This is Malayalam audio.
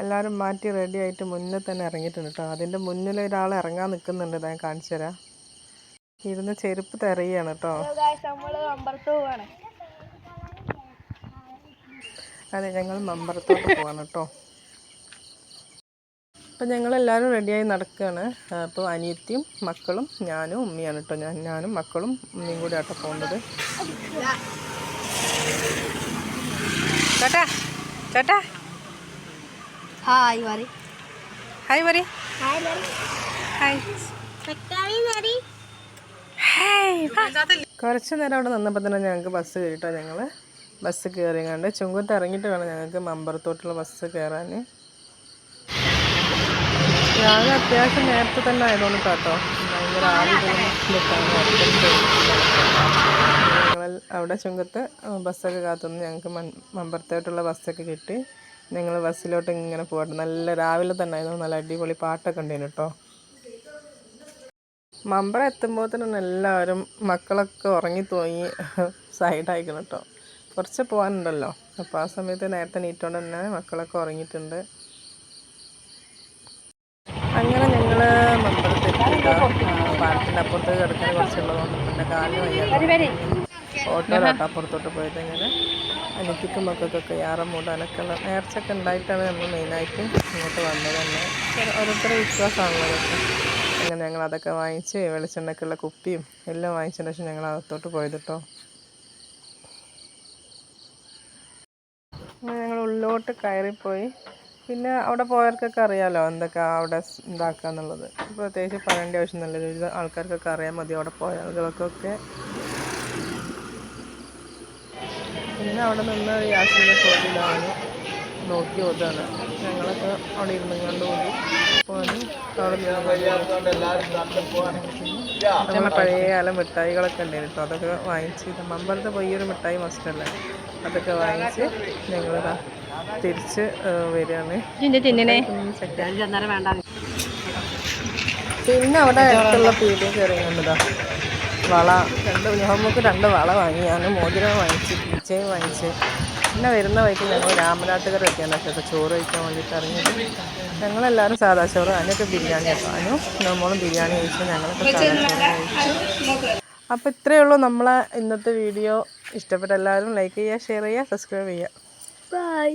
എല്ലാവരും മാറ്റി റെഡി ആയിട്ട് മുന്നേ തന്നെ ഇറങ്ങിയിട്ടുണ്ട് കേട്ടോ അതിന്റെ മുന്നിൽ ഒരാൾ ഇറങ്ങാൻ നിൽക്കുന്നുണ്ട് ഞാൻ കാണിച്ചു തരാം. ഇരുന്ന് ചെരുപ്പ് തെറിയാണ് കേട്ടോ അതെ ഞങ്ങൾ മമ്പറത്തോട്ട് പോവാണ് കേട്ടോ അപ്പം ഞങ്ങളെല്ലാവരും റെഡിയായി നടക്കുകയാണ് അപ്പോൾ അനിയത്തിയും മക്കളും ഞാനും ഉമ്മയാണ് കേട്ടോ ഞാൻ ഞാനും മക്കളും ഉമ്മയും കൂടി ആട്ടോ പോകുന്നത് ചേട്ടാ ചേട്ടാ. ഹായ് മറി ഹായ് പറ ഹായ് ഹായ് കുറച്ച് നേരം അവിടെ നിന്നപ്പോൾ തന്നെ ഞങ്ങൾക്ക് ബസ് കയറിട്ടോ ഞങ്ങൾ ബസ് കയറി കണ്ട് ചുങ്കത്ത് ഇറങ്ങിയിട്ട് വേണം ഞങ്ങൾക്ക് മമ്പറത്തോട്ടുള്ള ബസ് കയറാൻ രാവിലെ അത്യാവശ്യം നേരത്തെ തന്നെ ആയതുകൊണ്ട് കേട്ടോ. ഭയങ്കര ഞങ്ങൾ അവിടെ ചുങ്കത്ത് ബസ്സൊക്കെ കാത്തുനിന്ന് ഞങ്ങൾക്ക് മമ്പറത്തോട്ടുള്ള ബസ്സൊക്കെ കിട്ടി. ഞങ്ങൾ ബസ്സിലോട്ട് ഇങ്ങനെ പോകട്ടെ. നല്ല രാവിലെ തന്നെ ആയിരുന്നു. നല്ല അടിപൊളി പാട്ടൊക്കെ ഉണ്ടായിരുന്നു കേട്ടോ. മമ്പറ എത്തുമ്പോൾ തന്നെ എല്ലാവരും മക്കളൊക്കെ ഉറങ്ങി തൂങ്ങി സൈഡായിക്കണം കേട്ടോ. കുറച്ച് പോകാനുണ്ടല്ലോ. അപ്പോൾ ആ സമയത്ത് നേരത്തെ നീറ്റോണ്ട് തന്നെ മക്കളൊക്കെ ഉറങ്ങിയിട്ടുണ്ട്. അങ്ങനെ ഞങ്ങൾ മമ്പറത്തെത്തി പാലത്തിന്റെ അപ്പുറത്ത് കിടക്കാൻ കുറച്ചുള്ളതുകൊണ്ട് പിന്നെ കാലിന് വയ്യാതെ ഓട്ടോയിലോട്ടോ അപ്പുറത്തോട്ട് പോയത് ഇങ്ങനെ അനിയത്തിക്കും മക്കൾക്കൊക്കെ യാറ മൂടാനൊക്കെ ഉള്ള നേർച്ചൊക്കെ ഉണ്ടായിട്ടാണ് നമ്മൾ മെയിനായിട്ട് ഇങ്ങോട്ട് വന്നത് തന്നെ ഓരോരുത്തരുടെ വിശ്വാസമാണല്ലോ അതൊക്കെ. അങ്ങനെ ഞങ്ങൾ അതൊക്കെ വാങ്ങിച്ച് വെളിച്ചെണ്ണക്കുള്ള കുപ്പിയും എല്ലാം വാങ്ങിച്ചതിന് ശേഷം ഞങ്ങൾ അകത്തോട്ട് പോയത് കേട്ടോ അങ്ങനെ ഞങ്ങൾ ഉള്ളിലോട്ട് കയറിപ്പോയി. പിന്നെ അവിടെ പോയവർക്കൊക്കെ അറിയാമല്ലോ എന്തൊക്കെ അവിടെ ഇതാക്കുക എന്നുള്ളത് പ്രത്യേകിച്ച് പറയേണ്ട ആവശ്യമൊന്നുമില്ല. ആൾക്കാർക്കൊക്കെ അറിയാൻ മതി അവിടെ പോയ പിന്നെ അവിടെ നിന്ന് യാസിന്റെ ഷോപ്പിലാണ് നോക്കി ഓതാണ് ഞങ്ങളൊക്കെ അവിടെ ഇരുന്ന് കണ്ട് ഞങ്ങളെ പോകാനും അവിടെ പഴയ കാലം മിഠായികളൊക്കെ ഉണ്ടായിരുന്നു കേട്ടോ. അതൊക്കെ വാങ്ങിച്ച് മമ്പലത്ത് പോയി ഒരു മിഠായി മസ്റ്റല്ലേ? അതൊക്കെ വാങ്ങിച്ച് ഞങ്ങൾ തിരിച്ച് വരികയാണ്. പിന്നെ അവിടെ അടുത്തുള്ള പീടിയ കയറി കണ്ടതാ വള രണ്ട് നമുക്ക് രണ്ട് വള വാങ്ങി. ഞാൻ മോതിരം വാങ്ങിച്ച് കീച്ചയും വാങ്ങിച്ച്. പിന്നെ വരുന്ന വഴിക്ക് ഞങ്ങൾ രാമനാട്ടുകറി എത്തിയാണ് പക്ഷേ ചോറ് കഴിക്കാൻ വേണ്ടിയിട്ട് ഇറങ്ങിയത് ഞങ്ങളെല്ലാവരും സാധാ ചോറ് അതിനൊക്കെ ബിരിയാണി അതിനും നമ്മളും ബിരിയാണി കഴിച്ചു ഞങ്ങളൊക്കെ അപ്പോൾ ഇത്രയേ ഉള്ളൂ നമ്മളെ ഇന്നത്തെ വീഡിയോ. ഇഷ്ടപ്പെട്ട എല്ലാവരും ലൈക്ക് ചെയ്യുക ഷെയർ ചെയ്യുക സബ്സ്ക്രൈബ് ചെയ്യുക. ബൈ